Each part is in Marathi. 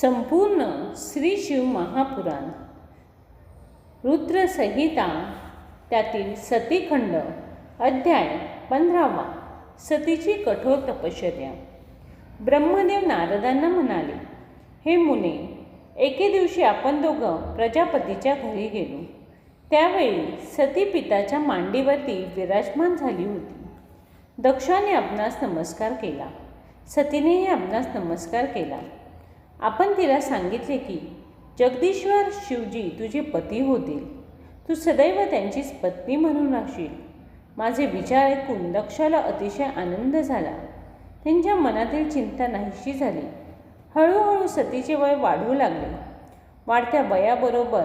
संपूर्ण श्री शिव महापुराण. रुद्रसंहिता त्यातील सतीखंड अध्याय पंधरावा सतीची कठोर तपश्चर्या. ब्रह्मदेव नारदांना म्हणाले हे मुने एके दिवशी आपण दोघं प्रजापतीच्या घरी गेलो. त्यावेळी सती पिताच्या मांडीवरती विराजमान झाली होती. दक्षाने आपणास नमस्कार केला. सतीनेही आपणास नमस्कार केला. आपण तिला सांगितले की जगदीश्वर शिवजी तुझे पती होतील. तू सदैव त्यांचीच पत्नी म्हणून राहशील. माझे विचार ऐकून दक्षाला अतिशय आनंद झाला. त्यांच्या मनातील चिंता नाहीशी झाली. हळूहळू सतीचे वय वाढू लागले. वाढत्या वयाबरोबर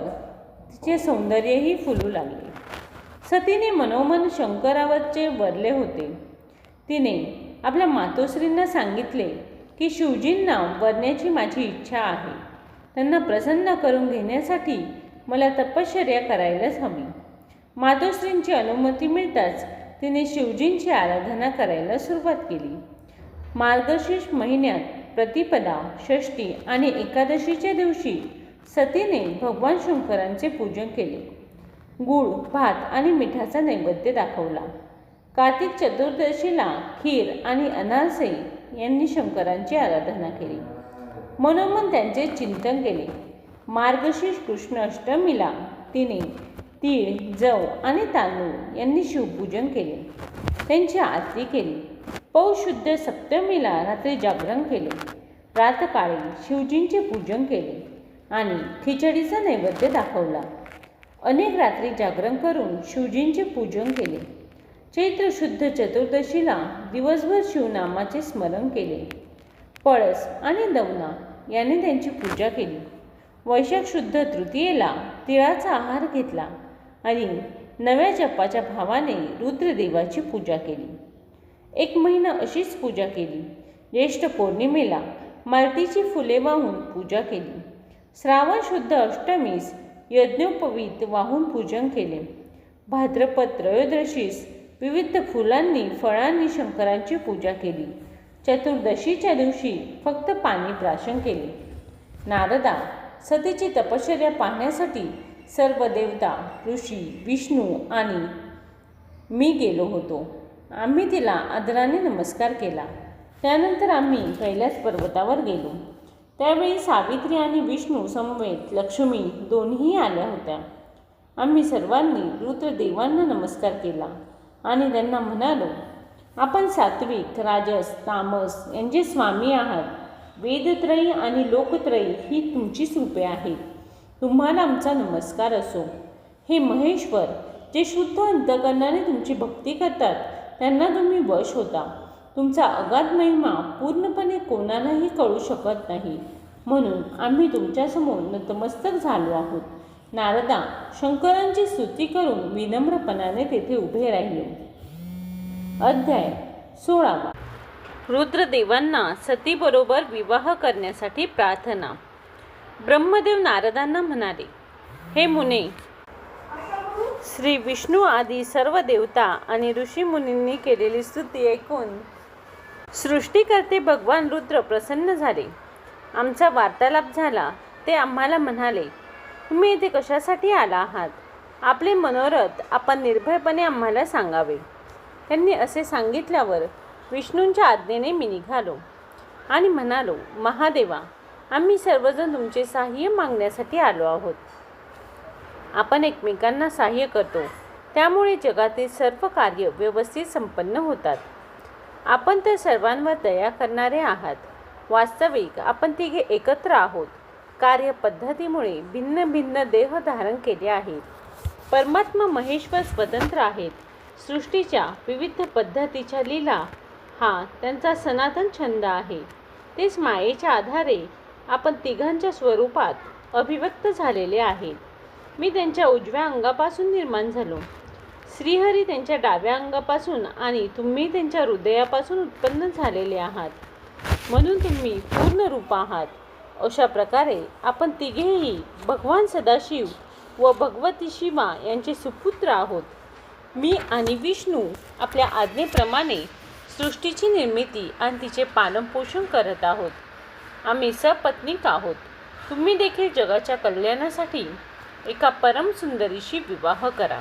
तिचे सौंदर्यही फुलू लागले. सतीने मनोमन शंकरावरचे वरले होते. तिने आपल्या मातोश्रींना सांगितले की शिवजींना वरण्याची माझी इच्छा आहे. त्यांना प्रसन्न करून घेण्यासाठी मला तपश्चर्या करायलाच हवी. मातोश्रींची अनुमती मिळताच तिने शिवजींची आराधना करायला सुरुवात केली. मार्गशीर्ष महिन्यात प्रतिपदा षष्टी आणि एकादशीच्या दिवशी सतीने भगवान शंकरांचे पूजन केले. गूळ भात आणि मिठाचा नैवेद्य दाखवला. कार्तिक चतुर्दशीला खीर आणि अनारसे यांनी शंकरांची आराधना केली. मनोमन त्यांचे चिंतन केले. मार्गशीर्ष कृष्ण अष्टमीला तिने तीळ जव आणि तांदूळ यांनी शिवपूजन केले. त्यांची आरती केली. पौष शुद्ध सप्तमीला रात्री जागरण केले. प्रातकाळी शिवजींचे पूजन केले आणि खिचडीचा नैवेद्य दाखवला. अनेक रात्री जागरण करून शिवजींचे पूजन केले. चैत्र शुद्ध चतुर्दशीला दिवसभर शिवनामाचे स्मरण केले. पळस आणि दवना याने त्यांची पूजा केली. वैशाख शुद्ध तृतीयेला तिळाचा आहार घेतला आणि नव्या जपाच्या भावाने रुद्रदेवाची पूजा केली. एक महिना अशीच पूजा केली. ज्येष्ठ पौर्णिमेला मालतीची फुले वाहून पूजा केली. श्रावण शुद्ध अष्टमीस यज्ञोपवीत वाहून पूजन केले. भाद्रपद त्रयोदशीस विविध फुलांनी फळांनी शंकरांची पूजा केली. चतुर्दशीच्या दिवशी फक्त पाणी प्राशन केले. नारदा सतीची तपश्चर्या पाहण्यासाठी सर्व देवता ऋषी विष्णू आणि मी गेलो होतो. आम्ही तिला आदराने नमस्कार केला. त्यानंतर आम्ही कैलास पर्वतावर गेलो. त्यावेळी सावित्री आणि विष्णू समवेत लक्ष्मी दोन्ही आल्या होत्या. आम्ही सर्वांनी रुद्रदेवांना नमस्कार केला. आणि त्यांना म्हणालो आपण सात्विक राजस तामस यांचे स्वामी आहात. वेदत्रयी आणि लोकत्रयी ही तुमचीच रूपे आहेत. तुम्हाला आमचा नमस्कार असो. हे महेश्वर जे शुद्ध अंतकरणाने तुमची भक्ती करतात त्यांना तुम्ही वश होता. तुमचा अगाध महिमा पूर्णपणे कोणालाही कळू शकत नाही. म्हणून आम्ही तुमच्यासमोर नतमस्तक झालो आहोत. नारदा शंकरांची स्तुती करून विनम्रपणाने तेथे उभे राहिले. अध्याय सोळावा. रुद्रदेवांना सतीबरोबर विवाह करण्यासाठी प्रार्थना. ब्रह्मदेव नारदांना म्हणाले हे मुने श्री विष्णू आदी सर्व देवता आणि ऋषीमुनींनी केलेली स्तुती ऐकून सृष्टीकर्ते भगवान रुद्र प्रसन्न झाले. आमचा वार्तालाप झाला ते आम्हाला म्हणाले तुम्ही इथे कशासाठी आला आहात? आपले मनोरथ आपण निर्भयपणे आम्हाला सांगावे. त्यांनी असे सांगितल्यावर विष्णूंच्या आज्ञेने मी निघालो आणि म्हणालो महादेवा आम्ही सर्वजण तुमचे सहाय्य मागण्यासाठी आलो आहोत. आपण एकमेकांना सहाय्य करतो. त्यामुळे जगातील सर्व कार्य व्यवस्थित संपन्न होतात. आपण तर सर्वांवर दया करणारे आहात. वास्तविक आपण तिघे एकत्र आहोत. कार्यपद्धतीमुळे भिन्न भिन्न देह धारण केले आहेत. परमात्मा महेश्वर स्वतंत्र आहेत. सृष्टीच्या विविध पद्धतीच्या लीला हा त्यांचा सनातन छंद आहे. तेच मायेच्या आधारे आपण तिघांच्या स्वरूपात अभिव्यक्त झालेले आहेत. मी त्यांच्या उजव्या अंगापासून निर्माण झालो. श्रीहरी त्यांच्या डाव्या अंगापासून आणि तुम्ही त्यांच्या हृदयापासून उत्पन्न झालेले आहात. म्हणून तुम्ही पूर्ण रूप आहात. अशा प्रकारे आपण तिघेही भगवान सदाशिव व भगवती शिवा यांचे सुपुत्र आहोत. मी आणि विष्णू आपल्या आज्ञेप्रमाणे सृष्टीची निर्मिती आणि तिचे पालनपोषण करत आहोत. आम्ही सपत्नीक आहोत. तुम्ही देखील जगाच्या कल्याणासाठी एका परमसुंदरीशी विवाह करा.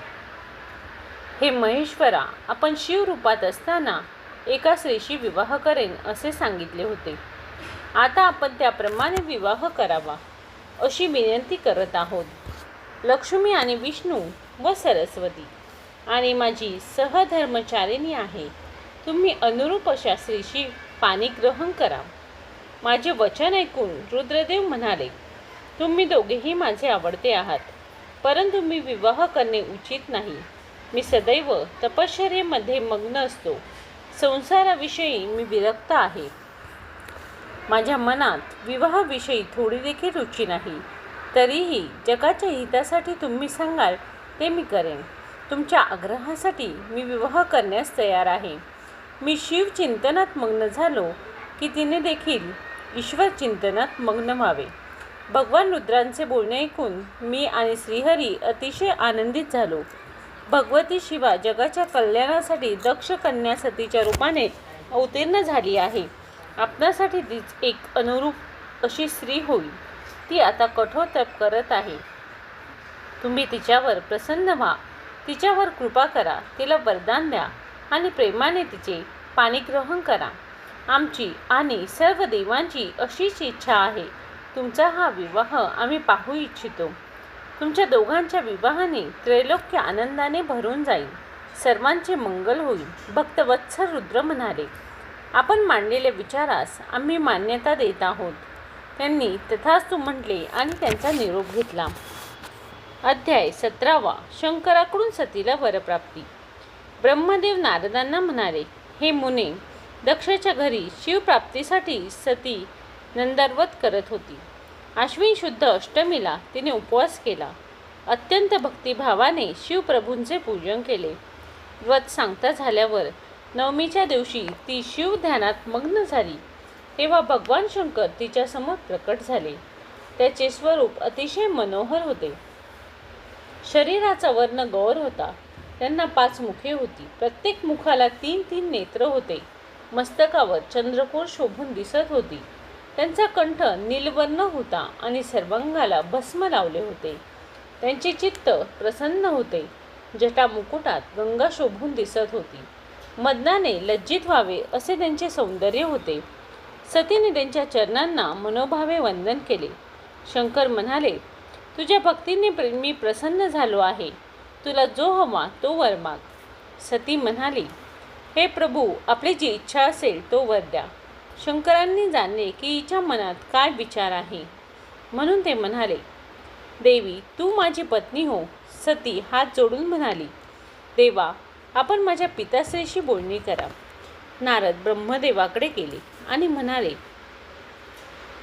हे महेश्वरा आपण शिवरूपात असताना एका स्त्रीशी विवाह करेन असे सांगितले होते. आता आपण त्याप्रमाणे विवाह करावा अशी विनंती करत आहोत. लक्ष्मी आणि विष्णू व सरस्वती आणि माझी सहधर्मचारिणी आहे. तुम्ही अनुरूप अशा स्त्रीशी पाणी ग्रहण करा. माझे वचन ऐकून रुद्रदेव म्हणाले तुम्ही दोघेही माझे आवडते आहात परंतु मी विवाह करणे उचित नाही. मी सदैव तपश्चर्येमध्ये मग्न असतो. संसाराविषयी मी विरक्त आहे. माझ्या मनात विवाहाविषयी थोडी देखील रुची नाही. तरीही जगाच्या हितासाठी तुम्ही सांगाल ते मी करेन. तुमच्या आग्रहासाठी मी विवाह करण्यास तयार आहे. मी शिवचिंतनात मग्न झालो की तिने देखील ईश्वर चिंतनात मग्न व्हावे. भगवान रुद्रांचे बोलणे ऐकून मी आणि श्रीहरी अतिशय आनंदित झालो. भगवती शिवा जगाच्या कल्याणासाठी दक्ष कन्या सतीच्या रूपाने अवतीर्ण झाली आहे. आपणासाठी तीच एक अनुरूप अशी स्त्री होईल. ती आता कठोर तप करत आहे. तुम्ही तिच्यावर प्रसन्न व्हा. तिच्यावर कृपा करा. तिला वरदान द्या आणि प्रेमाने तिचे पाणीग्रहण करा. आमची आणि सर्व देवांची अशीच इच्छा आहे. तुमचा हा विवाह आम्ही पाहू इच्छितो. तुमच्या दोघांच्या विवाहाने त्रैलोक्य आनंदाने भरून जाईल. सर्वांचे मंगल होईल. भक्तवत्सर रुद्र म्हणाले. आपण मांडलेल्या विचारास आम्ही मान्यता देत आहोत. त्यांनी तथास्तू म्हटले आणि त्यांचा निरोप घेतला. अध्याय सतरावा. शंकराकडून सतीला वरप्राप्ती. ब्रह्मदेव नारदांना म्हणाले हे मुने दक्षच्या घरी शिवप्राप्तीसाठी सती नंदर्वत करत होती. आश्विन शुद्ध अष्टमीला तिने उपवास केला. अत्यंत भक्तिभावाने शिवप्रभूंचे पूजन केले. व्रत सांगता झाल्यावर नवमीच्या दिवशी ती शिव ध्यानात मग्न झाली. तेव्हा भगवान शंकर तिच्यासमोर प्रकट झाले. त्याचे स्वरूप अतिशय मनोहर होते. शरीराचा वर्ण गौर होता. त्यांना पाच मुखे होती. प्रत्येक मुखाला तीन तीन नेत्र होते. मस्तकावर चंद्रकोर शोभून दिसत होती. त्यांचा कंठ नीलवर्ण होता आणि सर्वांगाला भस्म लावले होते. त्यांचे चित्त प्रसन्न होते. जटा मुकुटात गंगा शोभून दिसत होती. मदनाने लज्जित व्हावे असे त्यांचे सौंदर्य होते. सतीने त्यांच्या चरणांना मनोभावे वंदन केले. शंकर म्हणाले तुझ्या भक्तीने मी प्रसन्न झालो आहे. तुला जो हवा तो वर माग. सती म्हणाली हे प्रभू आपली जी इच्छा असेल तो वर द्या. शंकरांनी जाणले की हिच्या मनात काय विचार आहे. म्हणून ते म्हणाले देवी तू माझी पत्नी हो. सती हात जोडून म्हणाली देवा आपण माझ्या पिताश्रीशी बोलणी करा. नारद ब्रह्मदेवाकडे गेले आणि म्हणाले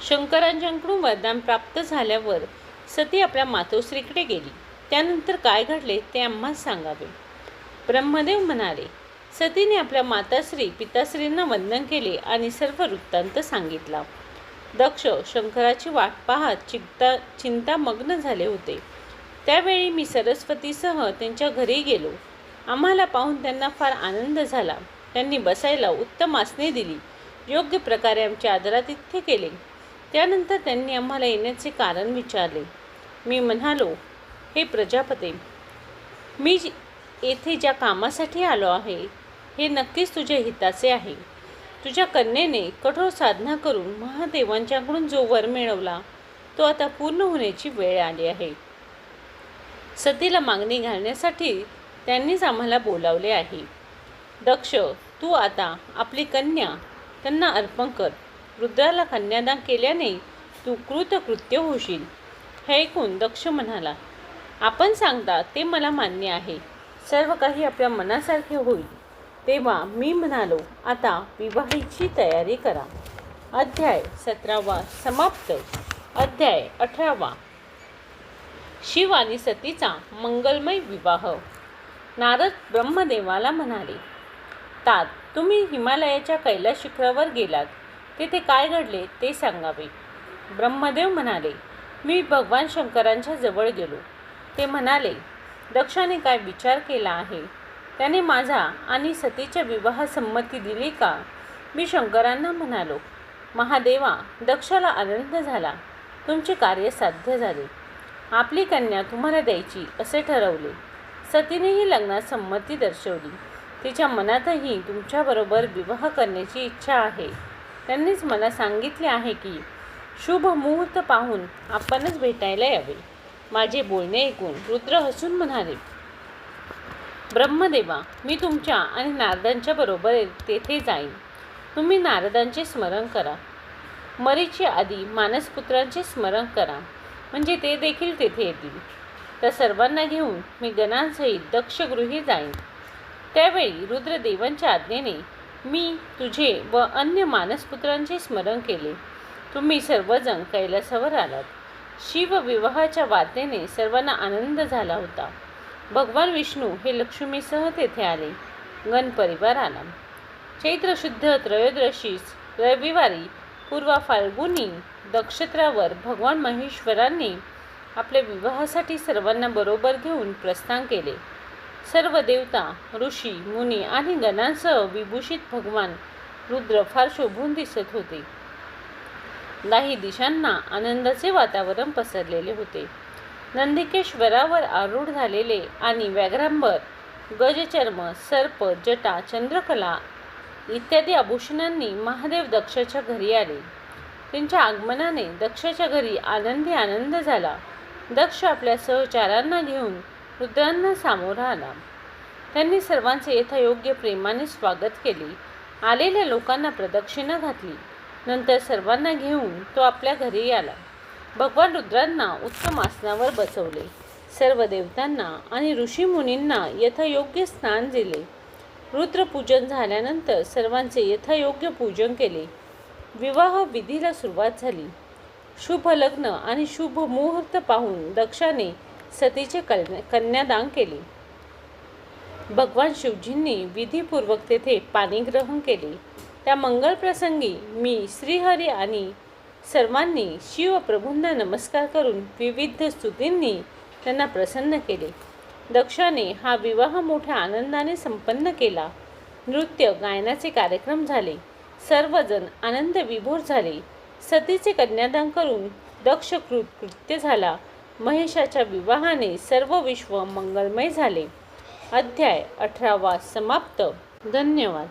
शंकरांच्याकडून वरदान प्राप्त झाल्यावर सती आपल्या मातोश्रीकडे गेली. त्यानंतर काय घडले ते आम्हा सांगावे. ब्रह्मदेव म्हणाले सतीने आपल्या माताश्री पिताश्रींना वंदन केले आणि सर्व वृत्तांत सांगितला. दक्ष शंकराची वाट पाहत चिंता चिंतामग्न झाले होते. त्यावेळी मी सरस्वतीसह त्यांच्या घरी गेलो. आम्हाला पाहून त्यांना फार आनंद झाला. त्यांनी बसायला उत्तम आसने दिली. योग्य प्रकारे आमचे आदरातिथ्य केले. त्यानंतर त्यांनी आम्हाला येण्याचे कारण विचारले. मी म्हणालो हे प्रजापते मी येथे ज्या कामासाठी आलो आहे हे नक्कीच तुझ्या हिताचे आहे. तुझ्या कन्येने कठोर साधना करून महादेवांच्याकडून जो वर मिळवला तो आता पूर्ण होण्याची वेळ आली आहे. सतीला मागणी घालण्यासाठी त्यांनीच आम्हाला बोलावले आहे. दक्ष तू आता आपली कन्या त्यांना अर्पण कर. रुद्राला कन्यादान केल्याने तू कृतकृत्य होशील. हे ऐकून दक्ष म्हणाला आपण सांगता ते मला मान्य आहे. सर्व काही आपल्या मनासारखे होईल. तेव्हा मी म्हणालो आता विवाहाची तयारी करा. अध्याय सतरावा समाप्त. अध्याय अठरावा. शिव आणि सतीचा मंगलमय विवाह. नारद ब्रह्मदेवाला म्हणाले तात तुम्ही हिमालयाच्या कैलास शिखरावर गेलात. तेथे काय घडले ते सांगावे. ब्रह्मदेव म्हणाले मी भगवान शंकरांच्या जवळ गेलो. ते म्हणाले दक्षाने काय विचार केला आहे? त्याने माझा आणि सतीच्या विवाह संमती दिली का? मी शंकरांना म्हणालो महादेवा दक्षाला आनंद झाला. तुमचे कार्य साध्य झाले. आपली कन्या तुम्हाला द्यायची असे ठरवले. सतीनेही लग्नात संमती दर्शवली. तिच्या मनातही तुमच्याबरोबर विवाह करण्याची इच्छा आहे. त्यांनीच मला सांगितले आहे की शुभ मुहूर्त पाहून आपणच भेटायला यावे. माझे बोलणे ऐकून रुद्र हसून म्हणाले ब्रह्मदेवा मी तुमच्या आणि नारदांच्या बरोबर तेथे जाईन. तुम्ही नारदांचे स्मरण करा. मरीची आधी मानसपुत्रांचे स्मरण करा. म्हणजे ते देखील तेथे येतील. त्या सर्वांना घेऊन मी गणांसहित दक्षगृही जाईन. त्यावेळी रुद्रदेवांच्या आज्ञेने मी तुझे व अन्य मानसपुत्रांचे स्मरण केले. तुम्ही सर्वजण कैलासावर आलात. शिवविवाहाच्या वाद्याने सर्वांना आनंद झाला होता. भगवान विष्णू हे लक्ष्मीसह तेथे आले. गणपरिवार आला. चैत्र शुद्ध त्रयोदशीस रविवारी पूर्वा फाल्गुनी नक्षत्रावर भगवान महेश्वरांनी आपल्या विवाहासाठी सर्वांना बरोबर घेऊन प्रस्थान केले. सर्व देवता ऋषी मुनी आणि गणांसह विभूषित भगवान रुद्र फार शोभून दिसत होते. दाही दिशांना आनंदाचे वातावरण पसरलेले होते. नंदिकेश्वरावर आरूढ झालेले आणि व्याघ्रांबर गजचर्म सर्प जटा चंद्रकला इत्यादी आभूषणांनी महादेव दक्षाच्या घरी आले. त्यांच्या आगमनाने दक्षाच्या घरी आनंदी आनंद झाला. दक्ष आपल्या सहचारांना घेऊन रुद्रांना सामोरा आला. त्यांनी सर्वांचे यथायोग्य प्रेमाने स्वागत केले. आलेल्या लोकांना प्रदक्षिणा घातली. नंतर सर्वांना घेऊन तो आपल्या घरी आला. भगवान रुद्रांना उत्तम आसनावर बसवले. सर्व देवतांना आणि ऋषीमुनींना यथायोग्य स्थान दिले. रुद्रपूजन झाल्यानंतर सर्वांचे यथायोग्य पूजन केले. विवाह विधीला सुरुवात झाली. शुभ लग्न आणि शुभ मुहूर्त पाहून दक्षाने सतीचे कन्या कन्यादान केले. भगवान शिवजींनी विधीपूर्वक तेथे पाणी ग्रहण केले. त्या मंगलप्रसंगी मी श्रीहरी आणि सर्वांनी शिवप्रभूंना नमस्कार करून विविध स्तुतींनी त्यांना प्रसन्न केले. दक्षाने हा विवाह मोठ्या आनंदाने संपन्न केला. नृत्य गायनाचे कार्यक्रम झाले. सर्वजण आनंद विभोर झाले. सतीचे कन्यादान करून दक्ष कृत्य झाला. महेशाच्या विवाहाने सर्व विश्व मंगलमय झाले. अध्याय अठरावा समाप्त. धन्यवाद.